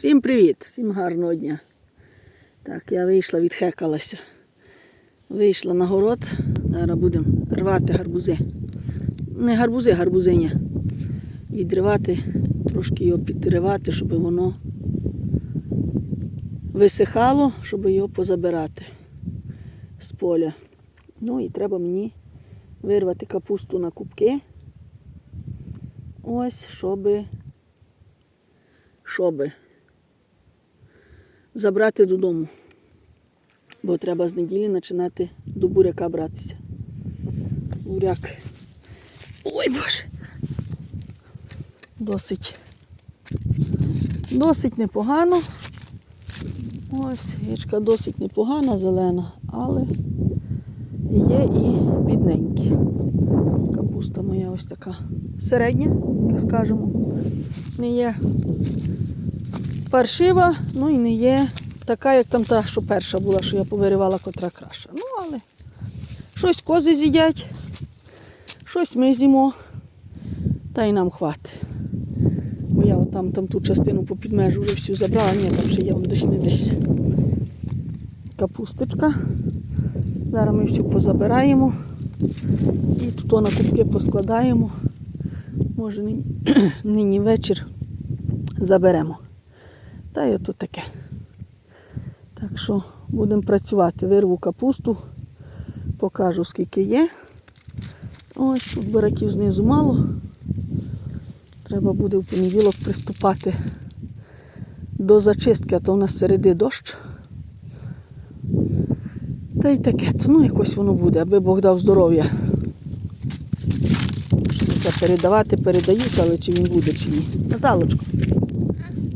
Всім привіт, всім гарного дня. Так, я вийшла, відхекалася. Вийшла на город. Зараз будемо рвати гарбузи. Не гарбузи, гарбузиня. Відривати, трошки його підривати, щоб воно висихало, щоб його позабирати з поля. Ну і треба мені вирвати капусту на кубки. Ось, щоби щоби забрати додому. Бо треба з неділі починати до буряка братися. Буряк. Ой боже. Досить. Досить непогано. Ось, гічка досить непогана, зелена, але є і бідненькі. Капуста моя ось така середня, як скажемо. Не є паршива, ну і не є така, як там та, що перша була, що я повиривала, котра краша. Ну, але щось кози з'їдять, щось ми з'їмо, та й нам хватить. Бо я отам там ту частину по підмежу вже всю забрала, ні, там ще є десь не десь. Капусточка. Зараз ми всю позабираємо і тут на кубки поскладаємо. Може нині вечір заберемо. Та й ото таке. Так що будемо працювати. Вирву капусту, покажу скільки є. Ось тут бараків знизу мало. Треба буде в понеділок приступати до зачистки, а то в нас середи дощ. Та й таке, то ну якось воно буде, аби Бог дав здоров'я. Передавати, передають, але чи він буде, чи ні. Наталочко,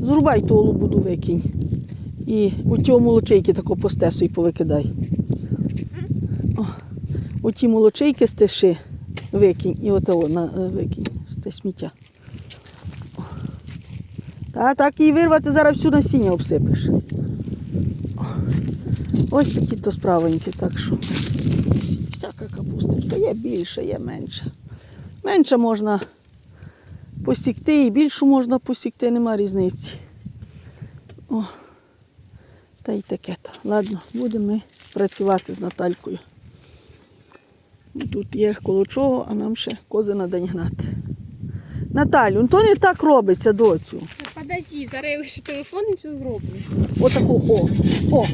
зрубай ту лобуду викинь. І у ті молочейки тако постесуй повикидай. О, у ті молочейки стиши викинь і ото на е, викинь те сміття. Та так її вирвати зараз всю насіння обсипеш. О. Ось такі то справенькі, так що всяка капусточка є більше, є менша. Менша можна посікти і більшу можна посікти, нема різниці. О, та й таке то. Ладно, будемо ми працювати з Наталькою. Тут є коло чого, а нам ще кози день гнати. Наталю, ну то не так робиться, доцю. Подожди, зараз я лише телефон і все зроблю. Отаку, о, о.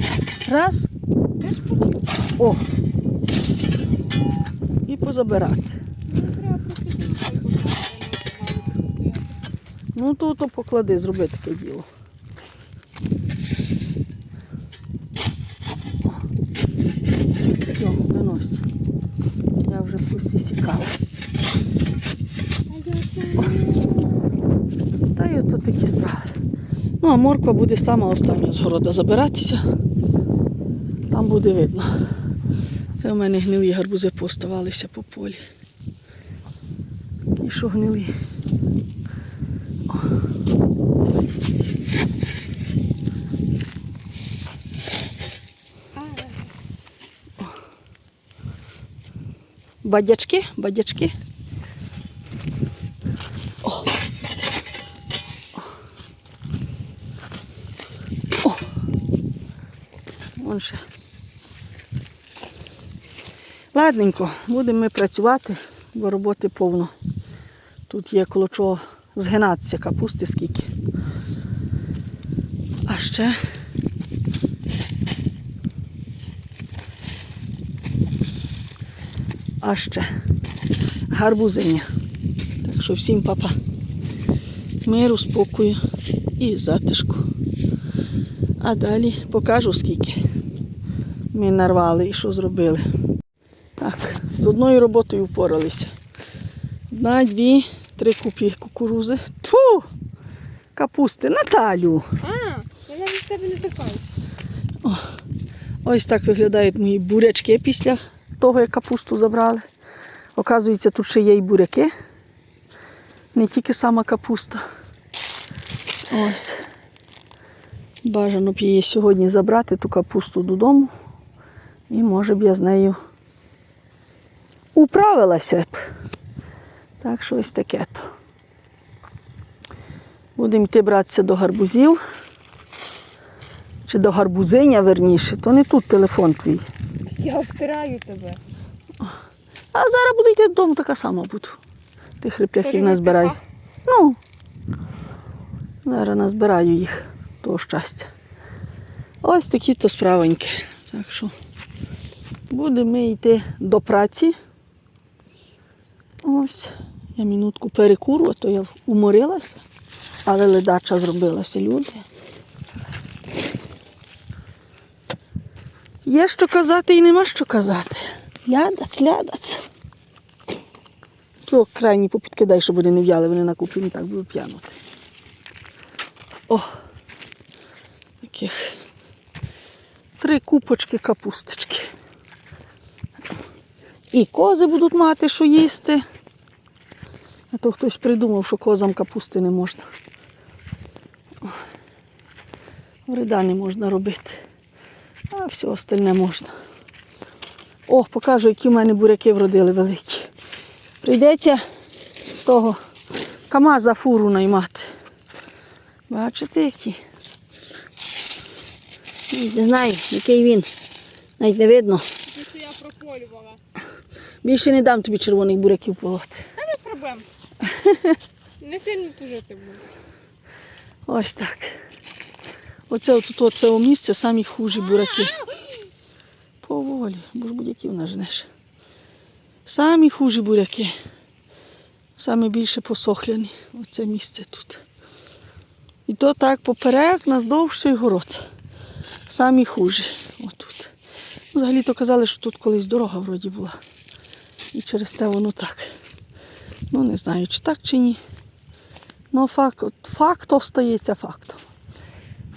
Раз, о. І позабирати. Ну, треба просто більше Ну то, то поклади, зроби таке діло. Все, винось. Я вже посісікала. Та й ото такі справи. Ну, а морква буде сама остання з города забиратися. Там буде видно. Це в мене гнилі гарбузи поставалися по полі. І що гнилі? Бадячки, бадячки. О. О. Вон ще. Ладненько, будемо ми працювати, бо роботи повно. Тут є коло чого згинатися капусти скільки. А ще а ще гарбузиня. Так що всім папа. Миру, спокою і затишку. А далі покажу скільки ми нарвали і що зробили. Так, з одною роботою впоралися. Одна, дві, три купі кукурузи. Тьфу! Капусти. Наталю. А, я навіть тебе не тикаю. Ось так виглядають мої бурячки після того, як капусту забрали. Оказується, тут ще є і буряки. Не тільки сама капуста. Ось. Бажано б її сьогодні забрати, ту капусту додому. І може б я з нею управилася б. Так що ось таке то. Будемо йти братися до гарбузів. чи до гарбузиня верніше, то не тут телефон твій. Я обтираю тебе. А зараз буду йти додому, така сама буду. Тих хрипляхів назбираю. Ну, зараз назбираю їх, того щастя. Ось такі то справоньки. Так що будемо йти до праці. Ось, я минутку перекурю, а то я уморилася, але ледача зробилася люди. Є що казати і нема що казати. Ядац, лядац. То крайні попідкидай, щоб вони не в'яли, вони на купі не так будуть п'янути. О! Таких три купочки капусточки. І кози будуть мати, що їсти. А то хтось придумав, що козам капусти не можна. Вреда не можна робити. А все остальне можна. О, покажу, які в мене буряки вродили великі. Прийдеться того КАМАЗа фуру наймати. Бачите, які? Не знаю, який він. Навіть не видно. Що я прополювала. Більше не дам тобі червоних буряків полоти. Та без проблем. Не сильно тужити буду. Ось так. Оце отут оце місце самі хужі буряки. Поволі, бо ж будь-яків нажнеш. Самі хужі буряки. Саме більше посохляні. Оце місце тут. І то так поперек наздовж цей город. Самі хужі. Отут. Взагалі то казали, що тут колись дорога вроді була. І через те воно так. Ну не знаю, чи так, чи ні. Ну, факт, факт остається фактом.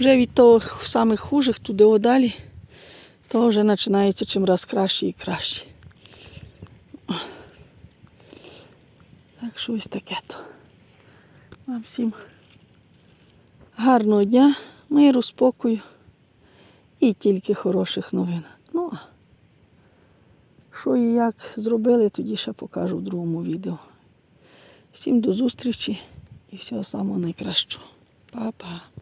Вже від того самих хужих туди одалі, то вже починається чим раз краще і краще. Так що ось таке то. Вам всім гарного дня, миру, спокою і тільки хороших новин. Ну, а що і як зробили, тоді ще покажу в другому відео. Всім до зустрічі і всього самого найкращого. Па-па.